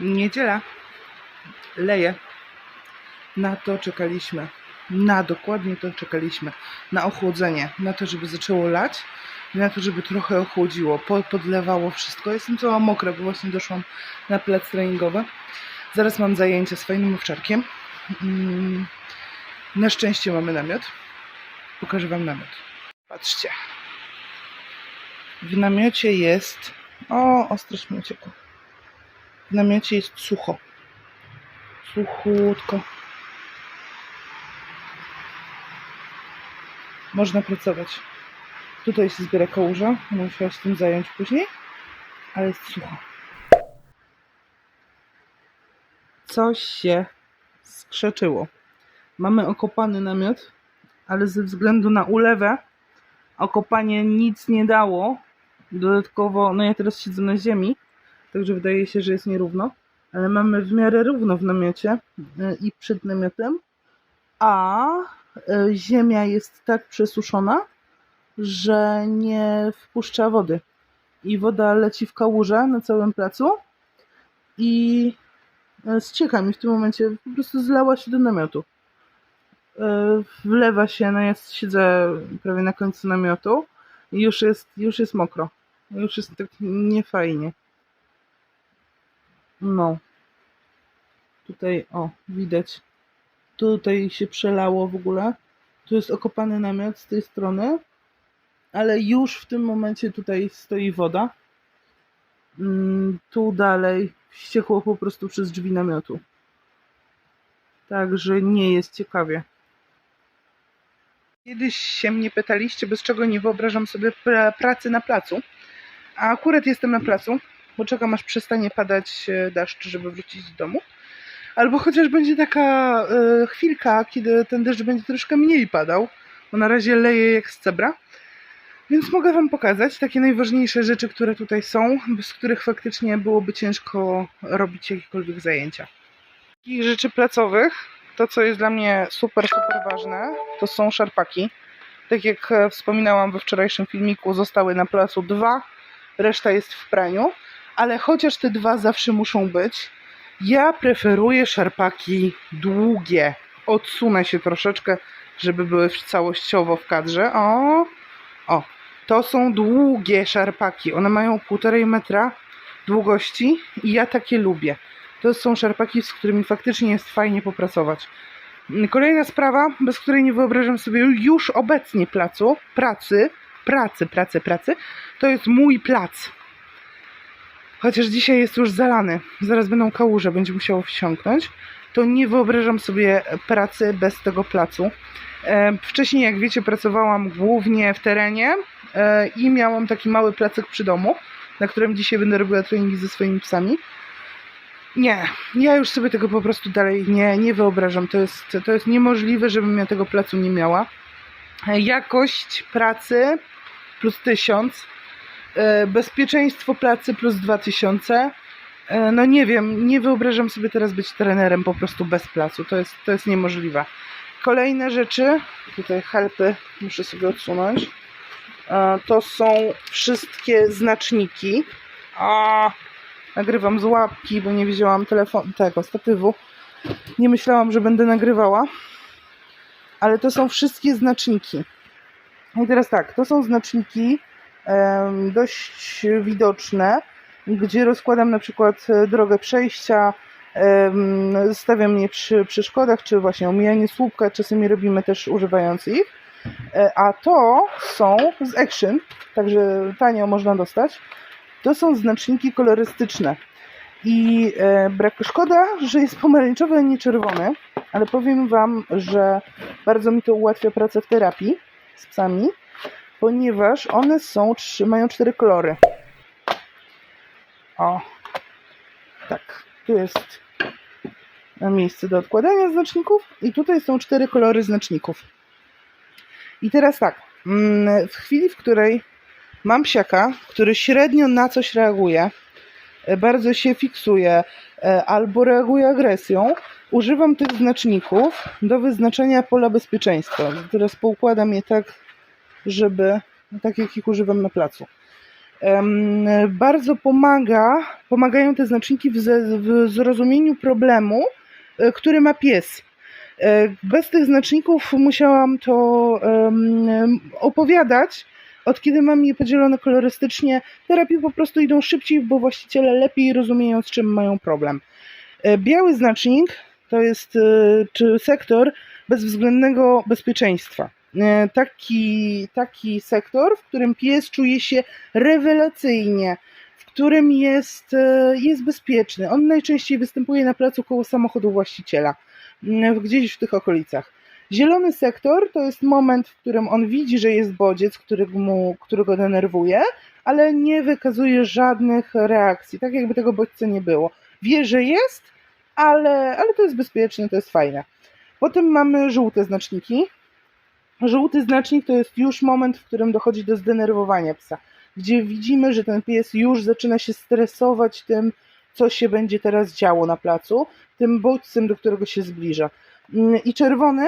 Niedziela. Leje. Na to czekaliśmy. Na dokładnie to czekaliśmy. Na ochłodzenie. Na to, żeby zaczęło lać. i Na to, żeby trochę ochłodziło. Po, podlewało wszystko. Jestem cała mokra, bo właśnie doszłam na plac treningowy. Zaraz mam zajęcie z fajnym owczarkiem. Mm, Na szczęście mamy namiot. Pokażę wam namiot. Patrzcie. W namiocie jest. O, ostrość mi uciekła. W namiocie jest sucho. Suchutko. Można pracować. Tutaj się zbiera kałuża. Będę musiała się tym zająć później. Ale jest sucho. Coś się skrzeczyło. Mamy okopany namiot, ale ze względu na ulewę okopanie nic nie dało. Dodatkowo, no ja teraz siedzę na ziemi, także wydaje się, że jest nierówno, ale mamy w miarę równo w namiocie y, i przed namiotem, a y, ziemia jest tak przesuszona, że nie wpuszcza wody. I woda leci w kałużę na całym placu i y, ścieka mi w tym momencie, po prostu zlała się do namiotu. Y, Wlewa się, no ja siedzę prawie na końcu namiotu i już jest, już jest mokro. Już jest tak niefajnie. No. Tutaj, o, widać. Tutaj się przelało w ogóle. Tu jest okopany namiot z tej strony. Ale już w tym momencie tutaj stoi woda. Mm, Tu dalej ściekło po prostu przez drzwi namiotu. Także nie jest ciekawie. Kiedyś się mnie pytaliście, bez czego nie wyobrażam sobie pra- pracy na placu. A akurat jestem na placu, bo czekam aż przestanie padać e, deszcz, żeby wrócić do domu. Albo chociaż będzie taka e, chwilka, kiedy ten deszcz będzie troszkę mniej padał, bo na razie leje jak z cebra. Więc mogę Wam pokazać takie najważniejsze rzeczy, które tutaj są, bez których faktycznie byłoby ciężko robić jakiekolwiek zajęcia. Takich rzeczy placowych, to co jest dla mnie super, super ważne, to są szarpaki. Tak jak e, wspominałam we wczorajszym filmiku, zostały na placu dwa, reszta jest w praniu, ale chociaż te dwa zawsze muszą być, ja preferuję szarpaki długie. Odsunę się troszeczkę, żeby były całościowo w kadrze. O, o, to są długie szarpaki. One mają półtorej metra długości i ja takie lubię. To są szarpaki, z którymi faktycznie jest fajnie popracować. Kolejna sprawa, bez której nie wyobrażam sobie już obecnie placu, pracy, pracy, pracy, pracy, to jest mój plac. Chociaż dzisiaj jest już zalany, zaraz będą kałuże, będzie musiało wsiąknąć, to nie wyobrażam sobie pracy bez tego placu. E, Wcześniej, jak wiecie, pracowałam głównie w terenie e, i miałam taki mały placek przy domu, na którym dzisiaj będę robiła treningi ze swoimi psami. Nie, ja już sobie tego po prostu dalej nie, nie wyobrażam. To jest, to jest niemożliwe, żebym ja tego placu nie miała. E, Jakość pracy plus 1000, e, bezpieczeństwo pracy plus 2000. E, No nie wiem, nie wyobrażam sobie teraz być trenerem po prostu bez placu. To jest, to jest niemożliwe. Kolejne rzeczy, tutaj helpy muszę sobie odsunąć. E, To są wszystkie znaczniki. A, nagrywam z łapki, bo nie wzięłam telefonu, tego statywu. Nie myślałam, że będę nagrywała. Ale to są wszystkie znaczniki. I teraz tak, to są znaczniki dość widoczne, gdzie rozkładam na przykład e, drogę przejścia, em, stawiam je przy przeszkodach, czy właśnie omijanie słupka, czasami robimy też używając ich. E, A to są z Action, także tanio można dostać. To są znaczniki kolorystyczne. I e, brak szkoda, że jest pomarańczowy, a nie czerwony, ale powiem Wam, że bardzo mi to ułatwia pracę w terapii z psami, ponieważ one są, trzy, mają cztery kolory. O, tak, tu jest miejsce do odkładania znaczników i tutaj są cztery kolory znaczników. I teraz tak, mm, w chwili, w której mam psiaka, który średnio na coś reaguje, e, bardzo się fiksuje e, albo reaguje agresją, używam tych znaczników do wyznaczenia pola bezpieczeństwa. Teraz poukładam je tak, żeby tak jak ich używam na placu. Bardzo pomaga, pomagają te znaczniki w, w zrozumieniu problemu, e, który ma pies. E, Bez tych znaczników musiałam to opowiadać, od kiedy mam je podzielone kolorystycznie, terapie po prostu idą szybciej, bo właściciele lepiej rozumieją, z czym mają problem. E, Biały znacznik to jest czy sektor bezwzględnego bezpieczeństwa. E, Taki, taki sektor, w którym pies czuje się rewelacyjnie, w którym jest, e, jest bezpieczny. On najczęściej występuje na placu koło samochodu właściciela, m, gdzieś w tych okolicach. Zielony sektor to jest moment, w którym on widzi, że jest bodziec, który, mu, który go denerwuje, ale nie wykazuje żadnych reakcji, tak jakby tego bodźca nie było. Wie, że jest, ale, ale to jest bezpieczne, to jest fajne. Potem mamy żółte znaczniki. Żółty znacznik to jest już moment, w którym dochodzi do zdenerwowania psa, gdzie widzimy, że ten pies już zaczyna się stresować tym, co się będzie teraz działo na placu, tym bodźcem, do którego się zbliża. Mm, I czerwony,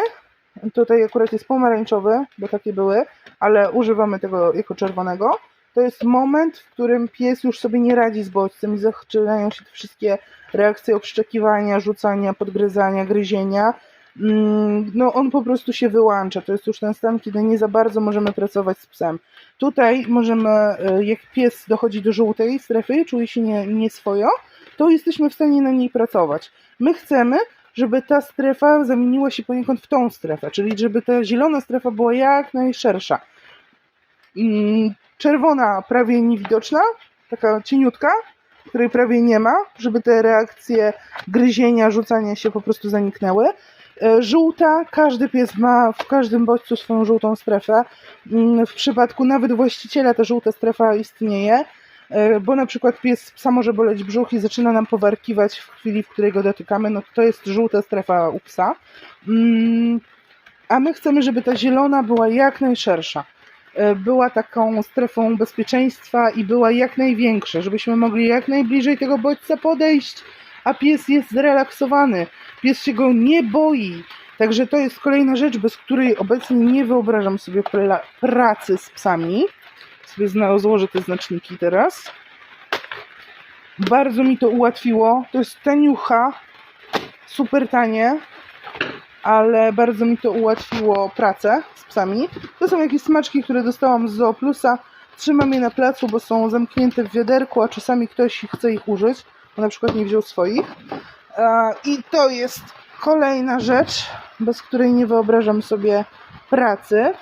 tutaj akurat jest pomarańczowy, bo takie były, ale używamy tego jako czerwonego. To jest moment, w którym pies już sobie nie radzi z bodźcem i zaczynają się te wszystkie reakcje obszczekiwania, rzucania, podgryzania, gryzienia. Mm, No, on po prostu się wyłącza. To jest już ten stan, kiedy nie za bardzo możemy pracować z psem. Tutaj możemy, e, jak pies dochodzi do żółtej strefy, czuje się nie, nieswojo, to jesteśmy w stanie na niej pracować. My chcemy, żeby ta strefa zamieniła się poniekąd w tą strefę, czyli żeby ta zielona strefa była jak najszersza. Mm, Czerwona prawie niewidoczna, taka cieniutka, której prawie nie ma, żeby te reakcje gryzienia, rzucania się po prostu zaniknęły. E, Żółta, każdy pies ma w każdym bodźcu swoją żółtą strefę. Mm, W przypadku nawet właściciela ta żółta strefa istnieje, e, bo na przykład pies psa może boleć brzuch i zaczyna nam powarkiwać w chwili, w której go dotykamy, no to jest żółta strefa u psa. Mm, A my chcemy, żeby ta zielona była jak najszersza. E, Była taką strefą bezpieczeństwa i była jak największa, żebyśmy mogli jak najbliżej tego bodźca podejść, a pies jest zrelaksowany. Pies się go nie boi. Także to jest kolejna rzecz, bez której obecnie nie wyobrażam sobie pra- pracy z psami. Sobie złożę te znaczniki teraz. Bardzo mi to ułatwiło. To jest taniucha, super tanie, ale bardzo mi to ułatwiło pracę z psami. To są jakieś smaczki, które dostałam z Zooplusa. Trzymam je na placu, bo są zamknięte w wiaderku, a czasami ktoś chce ich użyć, bo na przykład nie wziął swoich. I to jest kolejna rzecz, bez której nie wyobrażam sobie pracy.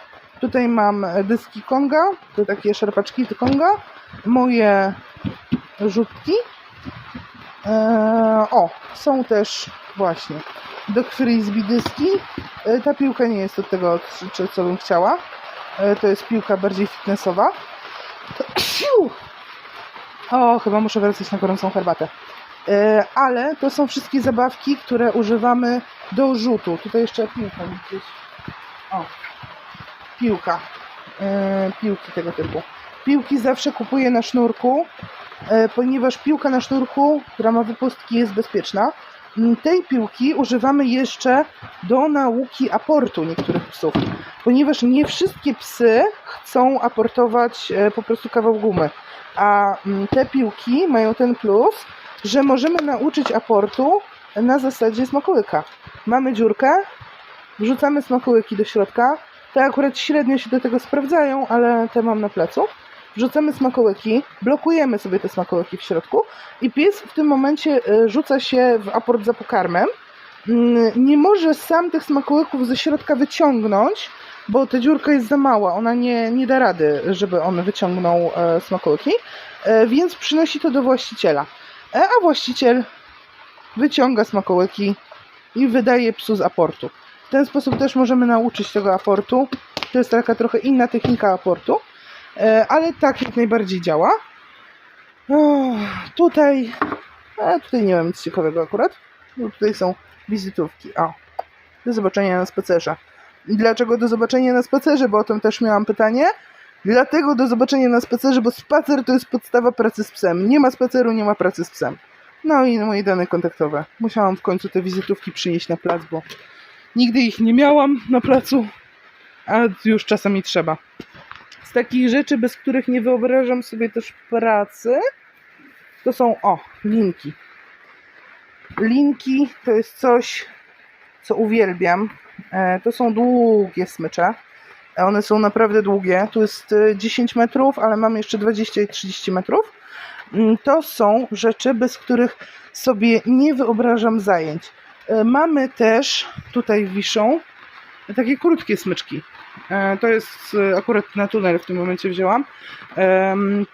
Tutaj mam dyski Konga, to takie szarpaczki Konga, moje rzutki. E, o, są też właśnie do frisbee dyski. E, Ta piłka nie jest od tego, co bym chciała. E, To jest piłka bardziej fitnessowa. O, chyba muszę wracać na gorącą herbatę. E, Ale to są wszystkie zabawki, które używamy do rzutu. Tutaj jeszcze piłka gdzieś. O, piłka. E, Piłki tego typu. Piłki zawsze kupuję na sznurku, e, ponieważ piłka na sznurku, która ma wypustki, jest bezpieczna. Mm, Tej piłki używamy jeszcze do nauki aportu niektórych psów, ponieważ nie wszystkie psy chcą aportować po prostu kawał gumy, a mm, te piłki mają ten plus, że możemy nauczyć aportu na zasadzie smakołyka. Mamy dziurkę, wrzucamy smakołyki do środka, te akurat średnio się do tego sprawdzają, ale te mam na plecu. Wrzucamy smakołyki, blokujemy sobie te smakołyki w środku i pies w tym momencie e, rzuca się w aport za pokarmem. Mm, Nie może sam tych smakołyków ze środka wyciągnąć, bo ta dziurka jest za mała, ona nie, nie da rady, żeby on wyciągnął e, smakołyki, e, więc przynosi to do właściciela. E, A właściciel wyciąga smakołyki i wydaje psu z aportu. W ten sposób też możemy nauczyć tego aportu. To jest taka trochę inna technika aportu, e, ale tak jak najbardziej działa. O, tutaj, a tutaj nie mam nic ciekawego akurat. No, tutaj są wizytówki. O, do zobaczenia na spacerze. Dlaczego do zobaczenia na spacerze? Bo o tym też miałam pytanie. Dlatego do zobaczenia na spacerze, bo spacer to jest podstawa pracy z psem. Nie ma spaceru, nie ma pracy z psem. No i moje dane kontaktowe. Musiałam w końcu te wizytówki przynieść na plac, bo nigdy ich nie miałam na placu, a już czasami trzeba. Z takich rzeczy, bez których nie wyobrażam sobie też pracy, to są, o, linki. Linki to jest coś, co uwielbiam. E, To są długie smycze. One są naprawdę długie. Tu jest e, 10 metrów, ale mam jeszcze 20 i 30 metrów. Mm, To są rzeczy, bez których sobie nie wyobrażam zajęć. E, Mamy też, tutaj wiszą, takie krótkie smyczki. E, To jest e, akurat na tunel w tym momencie wzięłam.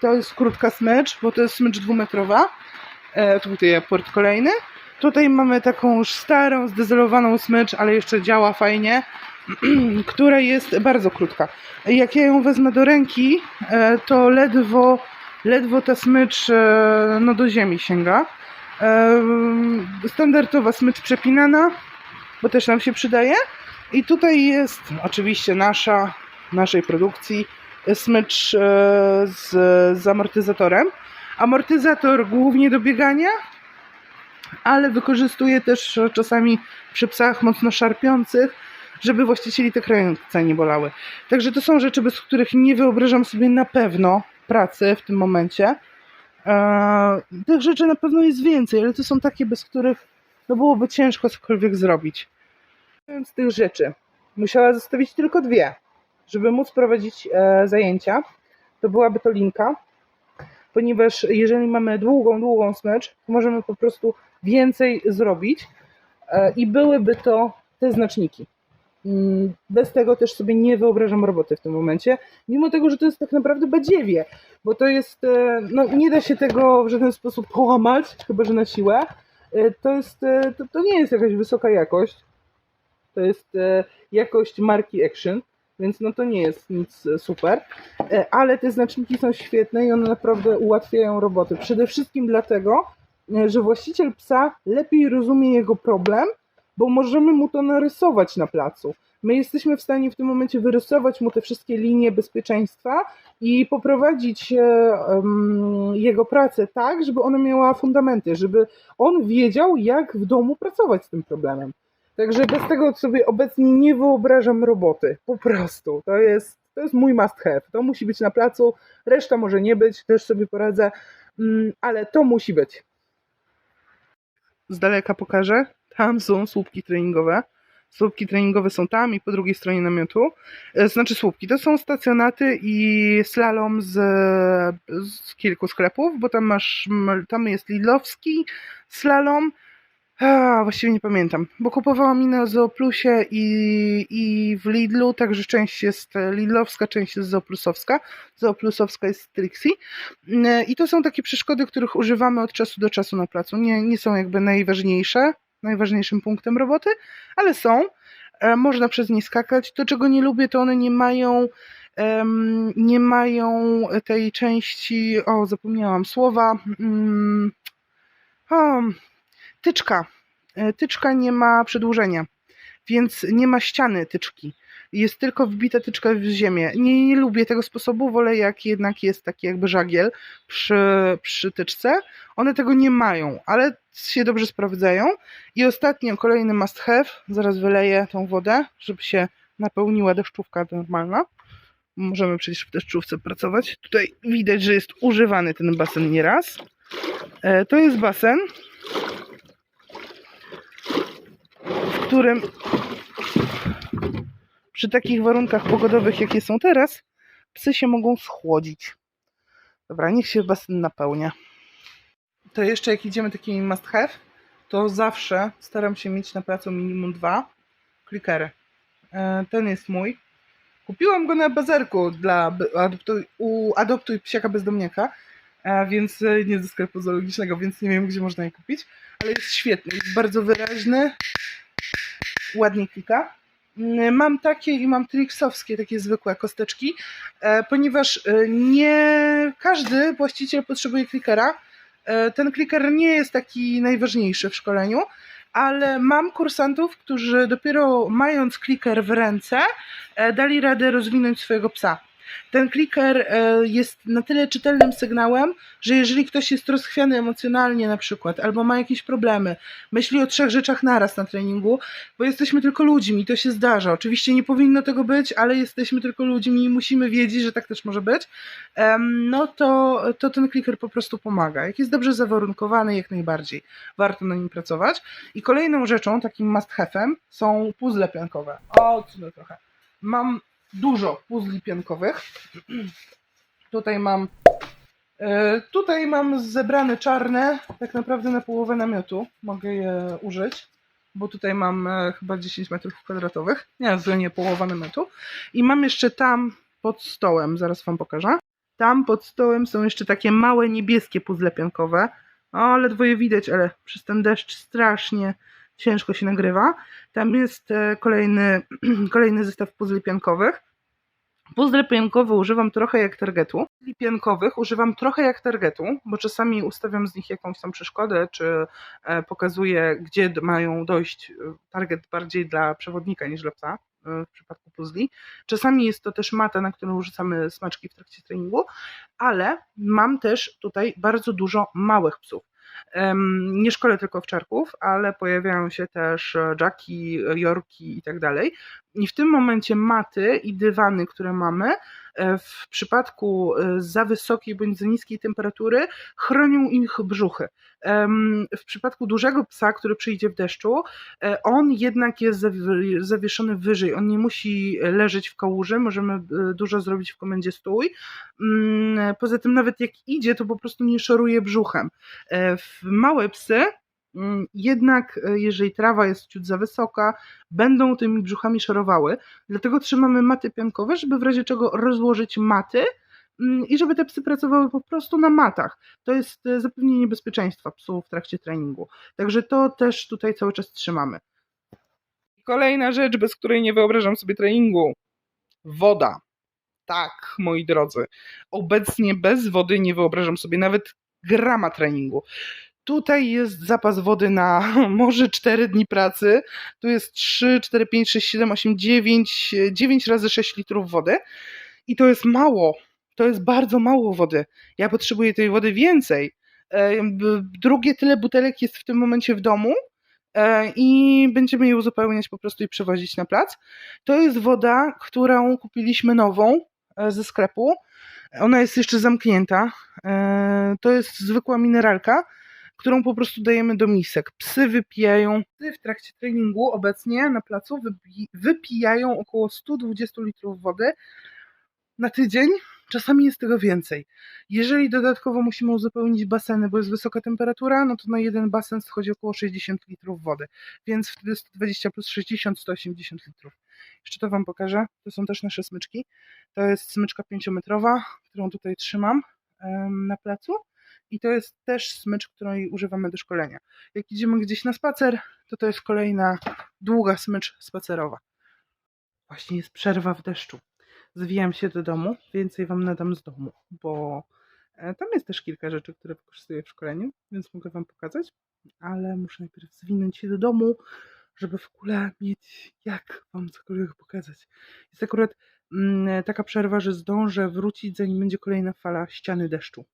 To jest krótka smycz, bo to jest smycz dwumetrowa. E, Tutaj port kolejny. Tutaj mamy taką już starą, zdezelowaną smycz, ale jeszcze działa fajnie, która jest bardzo krótka. Jak ja ją wezmę do ręki, e, to ledwo, ledwo ta smycz e, no, do ziemi sięga. E, Standardowa smycz przepinana, bo też nam się przydaje. I tutaj jest oczywiście nasza, naszej produkcji smycz z, z amortyzatorem. Amortyzator głównie do biegania, ale wykorzystuję też czasami przy psach mocno szarpiących, żeby właścicieli te ręce nie bolały. Także to są rzeczy, bez których nie wyobrażam sobie na pewno pracy w tym momencie. Eee, tych rzeczy na pewno jest więcej, ale to są takie, bez których no byłoby ciężko cokolwiek zrobić. Z tych rzeczy musiała zostawić tylko dwie, żeby móc prowadzić e, zajęcia. To byłaby to linka, ponieważ jeżeli mamy długą, długą smycz, to możemy po prostu więcej zrobić e, i byłyby to te znaczniki. Mm, Bez tego też sobie nie wyobrażam roboty w tym momencie, mimo tego, że to jest tak naprawdę badziewie, bo to jest, e, no nie da się tego w żaden sposób połamać, chyba że na siłę. E, To jest, e, to, to nie jest jakaś wysoka jakość, to jest jakość marki Action, więc no to nie jest nic super, ale te znaczniki są świetne i one naprawdę ułatwiają roboty. Przede wszystkim dlatego, że właściciel psa lepiej rozumie jego problem, bo możemy mu to narysować na placu. My jesteśmy w stanie w tym momencie wyrysować mu te wszystkie linie bezpieczeństwa i poprowadzić e, jego pracę tak, żeby ona miała fundamenty, żeby on wiedział, jak w domu pracować z tym problemem. Także bez tego sobie obecnie nie wyobrażam roboty. Po prostu. To jest, to jest mój must have. To musi być na placu, reszta może nie być, też sobie poradzę, mm, ale to musi być. Z daleka pokażę. Tam są słupki treningowe. Słupki treningowe są tam i po drugiej stronie namiotu. E, Znaczy słupki, to są stacjonaty i slalom z, z kilku sklepów, bo tam masz, tam jest Lidlowski slalom, a, właściwie nie pamiętam, bo kupowałam i na Zooplusie i, i w Lidlu, także część jest Lidlowska, część jest Zooplusowska. Zooplusowska jest Trixie. Mm, I to są takie przeszkody, których używamy od czasu do czasu na placu. Nie, nie są jakby najważniejsze, najważniejszym punktem roboty, ale są. E, Można przez nie skakać. To, czego nie lubię, to one nie mają nie mają tej części, o zapomniałam słowa, mm, o, tyczka. E, Tyczka nie ma przedłużenia, więc nie ma ściany tyczki. Jest tylko wbita tyczka w ziemię. Nie, nie lubię tego sposobu, wolę jak jednak jest taki jakby żagiel przy, przy tyczce. One tego nie mają, ale się dobrze sprawdzają. I ostatnio kolejny must have, zaraz wyleję tą wodę, żeby się napełniła deszczówka normalna. Możemy przecież w deszczówce pracować. Tutaj widać, że jest używany ten basen nieraz. E, To jest basen, w którym przy takich warunkach pogodowych, jakie są teraz, psy się mogą schłodzić. Dobra, niech się basen napełnia. To jeszcze jak idziemy takimi must have, to zawsze staram się mieć na placu minimum dwa klikery. E, Ten jest mój. Kupiłam go na bazarku dla adoptuj, u Adoptuj Psiaka Bezdomniaka, e, więc e, nie ze sklepu zoologicznego, więc nie wiem, gdzie można je kupić, ale jest świetny, jest bardzo wyraźny, ładnie klika. Mm, Mam takie i mam trixowskie, takie zwykłe kosteczki, e, ponieważ e, nie każdy właściciel potrzebuje klikera. E, Ten kliker nie jest taki najważniejszy w szkoleniu, ale mam kursantów, którzy dopiero mając kliker w ręce, dali radę rozwinąć swojego psa. Ten clicker e, jest na tyle czytelnym sygnałem, że jeżeli ktoś jest rozchwiany emocjonalnie na przykład, albo ma jakieś problemy, myśli o trzech rzeczach naraz na treningu, bo jesteśmy tylko ludźmi, to się zdarza. Oczywiście nie powinno tego być, ale jesteśmy tylko ludźmi i musimy wiedzieć, że tak też może być, no to, to ten clicker po prostu pomaga. Jak jest dobrze zawarunkowany, jak najbardziej warto na nim pracować. I kolejną rzeczą, takim must have'em są puzzle piankowe. O, odsunę trochę. Mam dużo puzli piankowych. Tutaj mam e, tutaj mam zebrane czarne, tak naprawdę na połowę namiotu. Mogę je użyć, bo tutaj mam e, chyba 10 metrów kwadratowych. Nie, to nie połowa namiotu. I mam jeszcze tam pod stołem, zaraz wam pokażę. Tam pod stołem są jeszcze takie małe niebieskie puzzle piankowe. O, ledwo je widać, ale przez ten deszcz strasznie ciężko się nagrywa. Tam jest e, kolejny, kolejny zestaw puzli piankowych. Puzzle piankowe używam trochę jak targetu. Puzli piankowych używam trochę jak targetu, bo czasami ustawiam z nich jakąś tam przeszkodę, czy e, pokazuję, gdzie mają dojść. e, Target bardziej dla przewodnika niż dla psa w przypadku puzli. Czasami jest to też mata, na którą rzucamy smaczki w trakcie treningu, ale mam też tutaj bardzo dużo małych psów. Nie szkolę tylko owczarków, ale pojawiają się też e, Jacki, Yorki i tak dalej. I w tym momencie maty i dywany, które mamy, e, w przypadku e, za wysokiej bądź za niskiej temperatury chronią ich brzuchy. W przypadku dużego psa, który przyjdzie w deszczu, e, on jednak jest zawi- zawieszony wyżej. On nie musi leżeć w kałuży, możemy e, dużo zrobić w komendzie stój. Mm, Poza tym, nawet jak idzie, to po prostu nie szoruje brzuchem. E, Małe psy, jednak e, jeżeli trawa jest ciut za wysoka, będą tymi brzuchami szorowały. Dlatego trzymamy maty piankowe, żeby w razie czego rozłożyć maty mm, i żeby te psy pracowały po prostu na matach. To jest e, zapewnienie bezpieczeństwa psu w trakcie treningu. Także to też tutaj cały czas trzymamy. Kolejna rzecz, bez której nie wyobrażam sobie treningu. Woda. Tak, moi drodzy. Obecnie bez wody nie wyobrażam sobie nawet grama treningu. Tutaj jest zapas wody na może 4 dni pracy. Tu jest 3, 4, 5, 6, 7, 8, 9, 9 razy 6 litrów wody. I to jest mało. To jest bardzo mało wody. Ja potrzebuję tej wody więcej. E, Drugie tyle butelek jest w tym momencie w domu e, i będziemy je uzupełniać po prostu i przewozić na plac. To jest woda, którą kupiliśmy nową e, ze sklepu. Ona jest jeszcze zamknięta. To jest zwykła mineralka, którą po prostu dajemy do misek. Psy wypijają. Psy w trakcie treningu obecnie na placu wypi- wypijają około 120 litrów wody na tydzień. Czasami jest tego więcej. Jeżeli dodatkowo musimy uzupełnić baseny, bo jest wysoka temperatura, no to na jeden basen schodzi około 60 litrów wody. Więc wtedy 120 plus 60, 180 litrów. Jeszcze to Wam pokażę. To są też nasze smyczki. To jest smyczka 5-metrowa, którą tutaj trzymam na placu. I to jest też smycz, której używamy do szkolenia. Jak idziemy gdzieś na spacer, to to jest kolejna długa smycz spacerowa. Właśnie jest przerwa w deszczu. Zwijam się do domu, więcej Wam nadam z domu, bo e, tam jest też kilka rzeczy, które wykorzystuję w szkoleniu, więc mogę Wam pokazać, ale muszę najpierw zwinąć się do domu, żeby w ogóle mieć jak Wam cokolwiek pokazać. Jest akurat mm, taka przerwa, że zdążę wrócić, zanim będzie kolejna fala ściany deszczu.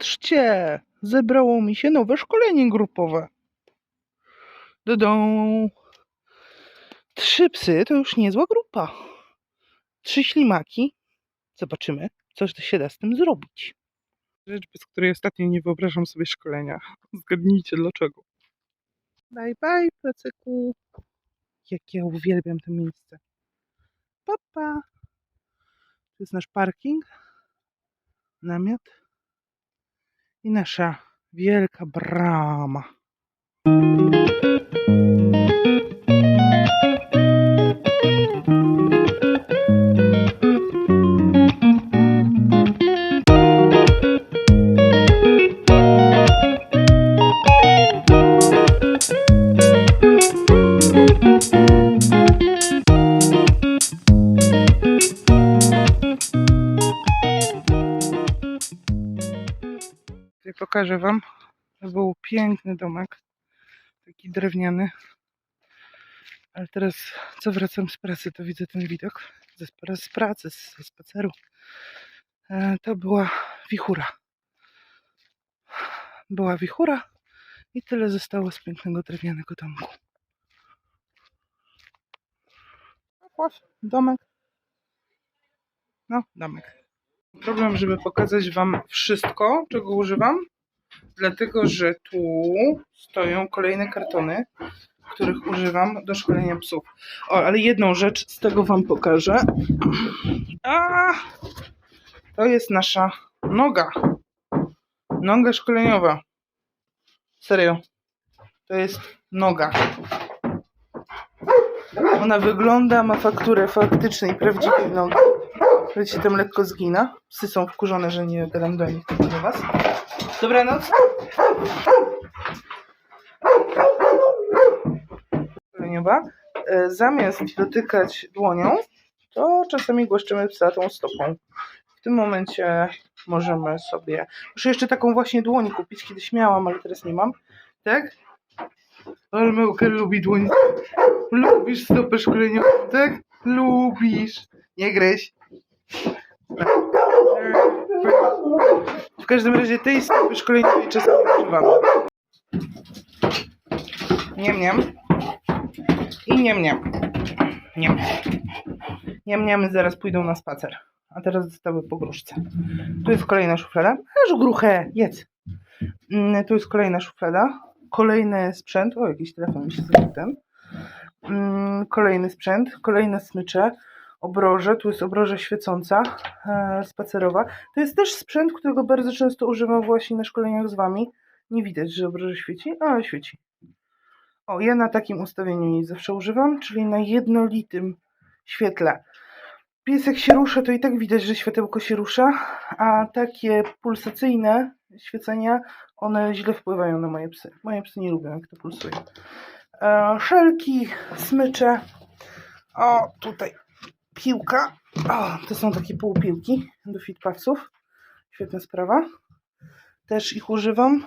Patrzcie! Zebrało mi się nowe szkolenie grupowe. Dodą. Trzy psy to już niezła grupa. Trzy ślimaki. Zobaczymy, co się da z tym zrobić. Rzecz, bez której ostatnio nie wyobrażam sobie szkolenia. Zgadnijcie dlaczego. Bye bye, placyku. Jak ja uwielbiam to miejsce. Papa. Pa. To jest nasz parking. Namiot. I nasza wielka brama. Pokażę Wam. To był piękny domek. Taki drewniany. Ale teraz, co wracam z pracy, to widzę ten widok. ze z pracy, ze spaceru. E, To była wichura. Była wichura i tyle zostało z pięknego drewnianego domku. Domek. No, domek. Problem, żeby pokazać Wam wszystko, czego używam, dlatego że tu stoją kolejne kartony, których używam do szkolenia psów. O, ale jedną rzecz z tego Wam pokażę. A, to jest nasza noga. Noga szkoleniowa. Serio. To jest noga. Ona wygląda, ma fakturę faktycznej, prawdziwej nogi. Wiecie, tam lekko zgina. Psy są wkurzone, że nie gadam do nich, tylko do was. Dobranoc. Szkoleniowa. E, Zamiast dotykać dłonią, to czasami głaszczymy psa tą stopą. W tym momencie możemy sobie... Muszę jeszcze taką właśnie dłoń kupić. Kiedyś miałam, ale teraz nie mam. Tak? Ale Mełka lubi dłoń. Lubisz stopę szkoleniową, tak? Lubisz. Nie gryź. W każdym razie tej stopy szkoleniowej czasami używamy. Niem, niem. I niem, niem. Niem. Niem, niem zaraz pójdą na spacer. A teraz zostały po gruszce. Tu jest kolejna szuflada. Aż gruchę, jedz. Mm, Tu jest kolejna szuflada. Kolejny sprzęt. O, jakiś telefon mi się zrobił ten. Mm, Kolejny sprzęt. Kolejne smycze. Obroże. Tu jest obroża świecąca, e, spacerowa. To jest też sprzęt, którego bardzo często używam właśnie na szkoleniach z Wami. Nie widać, że obroże świeci, ale świeci. O, ja na takim ustawieniu jej zawsze używam, czyli na jednolitym świetle. Piesek się rusza, to i tak widać, że światełko się rusza, a takie pulsacyjne świecenia, one źle wpływają na moje psy. Moje psy nie lubią, jak to pulsuje. E, szelki, smycze. O, tutaj piłka. O, to są takie półpiłki do fitpassów. Świetna sprawa. Też ich używam.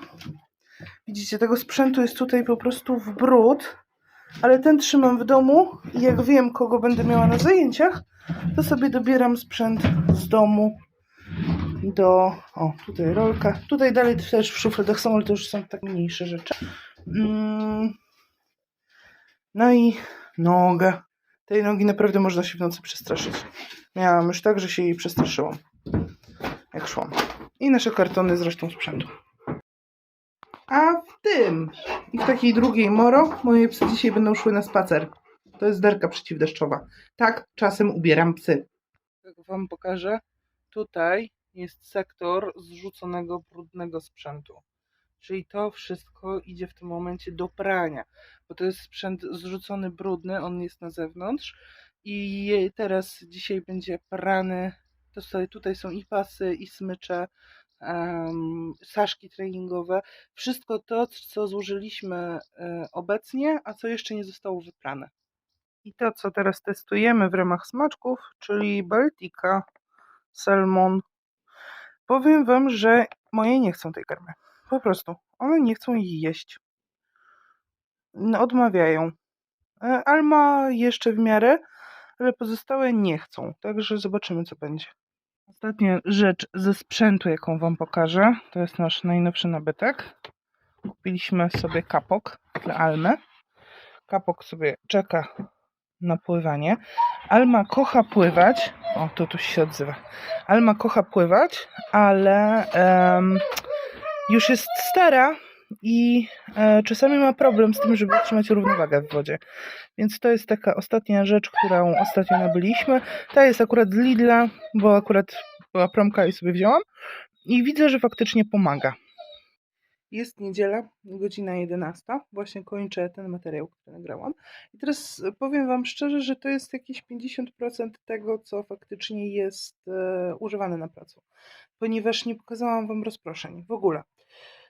Widzicie, tego sprzętu jest tutaj po prostu w brud, ale ten trzymam w domu i jak wiem, kogo będę miała na zajęciach, to sobie dobieram sprzęt z domu do... O, tutaj rolka. Tutaj dalej też w szufladach są, ale to już są tak mniejsze rzeczy. Mm. No i noga. Tej nogi naprawdę można się w nocy przestraszyć. Miałam już tak, że się jej przestraszyłam. Jak szłam. I nasze kartony z resztą sprzętu. A w tym i w takiej drugiej moro moje psy dzisiaj będą szły na spacer. To jest derka przeciwdeszczowa. Tak, czasem ubieram psy. Jak wam pokażę, tutaj jest sektor zrzuconego brudnego sprzętu. Czyli to wszystko idzie w tym momencie do prania, bo to jest sprzęt zrzucony brudny, on jest na zewnątrz i teraz dzisiaj będzie prany. To sobie, tutaj są i pasy, i smycze, em, saszki treningowe. Wszystko to, co zużyliśmy e, obecnie, a co jeszcze nie zostało wyprane. I to, co teraz testujemy w ramach smaczków, czyli Baltica Salmon. Powiem Wam, że moje nie chcą tej karmy. Po prostu. One nie chcą jeść. Odmawiają. E, Alma jeszcze w miarę, ale pozostałe nie chcą. Także zobaczymy, co będzie. Ostatnia rzecz ze sprzętu, jaką Wam pokażę, to jest nasz najnowszy nabytek. Kupiliśmy sobie kapok dla Almy. Kapok sobie czeka na pływanie. Alma kocha pływać. O, to tu się odzywa. Alma kocha pływać, ale em, już jest stara i e, czasami ma problem z tym, żeby utrzymać równowagę w wodzie. Więc to jest taka ostatnia rzecz, którą ostatnio nabyliśmy. Ta jest akurat z Lidla, bo akurat była promka i sobie wzięłam. I widzę, że faktycznie pomaga. Jest niedziela, godzina 11. Właśnie kończę ten materiał, który nagrałam. I teraz powiem Wam szczerze, że to jest jakieś 50% tego, co faktycznie jest e, używane na placu. Ponieważ nie pokazałam Wam rozproszeń w ogóle.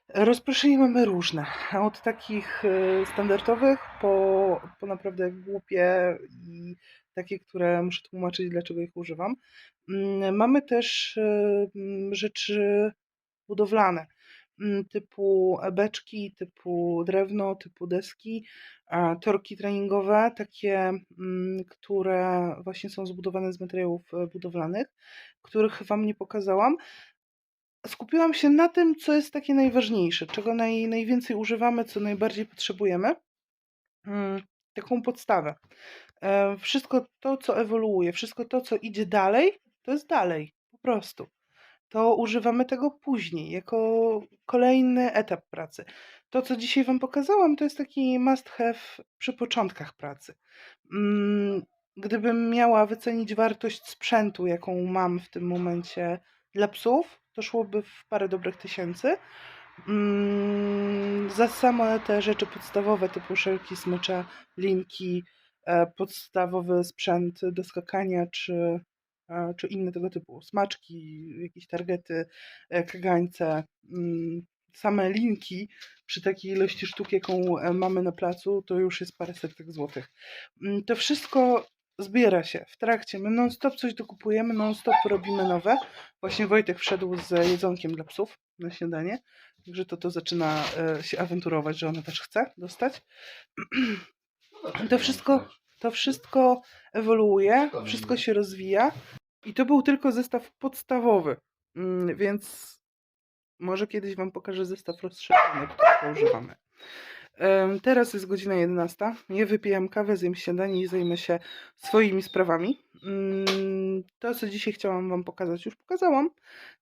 Rozproszenia mamy różne. Od takich e, standardowych po, po naprawdę głupie i takie, które muszę tłumaczyć, dlaczego ich używam. Mm, Mamy też e, mm, rzeczy budowlane. mm, typu beczki, typu drewno, typu deski, torki treningowe, takie, które właśnie są zbudowane z materiałów e, budowlanych, których Wam nie pokazałam. Skupiłam się na tym, co jest takie najważniejsze, czego naj, najwięcej używamy, co najbardziej potrzebujemy. Mm, Taką podstawę. E, Wszystko to, co ewoluuje, wszystko to, co idzie dalej, to jest dalej, po prostu. To używamy tego później, jako kolejny etap pracy. To, co dzisiaj Wam pokazałam, to jest taki must have przy początkach pracy. Mm, Gdybym miała wycenić wartość sprzętu, jaką mam w tym momencie dla psów, to szłoby w parę dobrych tysięcy. Mm, Za same te rzeczy podstawowe, typu szelki, smycze, linki, e, podstawowy sprzęt do skakania, czy, e, czy inne tego typu smaczki, jakieś targety, e, kagańce, mm, same linki przy takiej ilości sztuk, jaką mamy na placu, to już jest parę setek złotych. Mm, To wszystko zbiera się w trakcie. My non-stop coś dokupujemy, non-stop robimy nowe. Właśnie Wojtek wszedł z jedzonkiem dla psów na śniadanie, także to to zaczyna e, się awanturować, że ona też chce dostać. To wszystko, to wszystko ewoluuje, wszystko się rozwija i to był tylko zestaw podstawowy, Mm, więc może kiedyś Wam pokażę zestaw rozszerzony, którego używamy. Teraz jest godzina 11. Ja wypijam kawę, zjem śniadanie i zajmę się swoimi sprawami. Mm, To, co dzisiaj chciałam Wam pokazać, już pokazałam.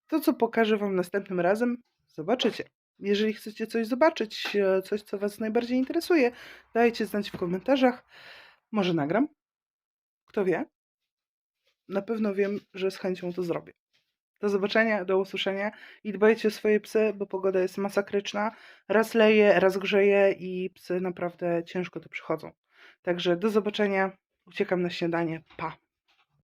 To, co pokażę Wam następnym razem, zobaczycie. Jeżeli chcecie coś zobaczyć, e, coś, co Was najbardziej interesuje, dajcie znać w komentarzach. Może nagram? Kto wie? Na pewno wiem, że z chęcią to zrobię. Do zobaczenia, do usłyszenia i dbajcie o swoje psy, bo pogoda jest masakryczna. Raz leje, raz grzeje i psy naprawdę ciężko to przychodzą. Także do zobaczenia. Uciekam na śniadanie. Pa!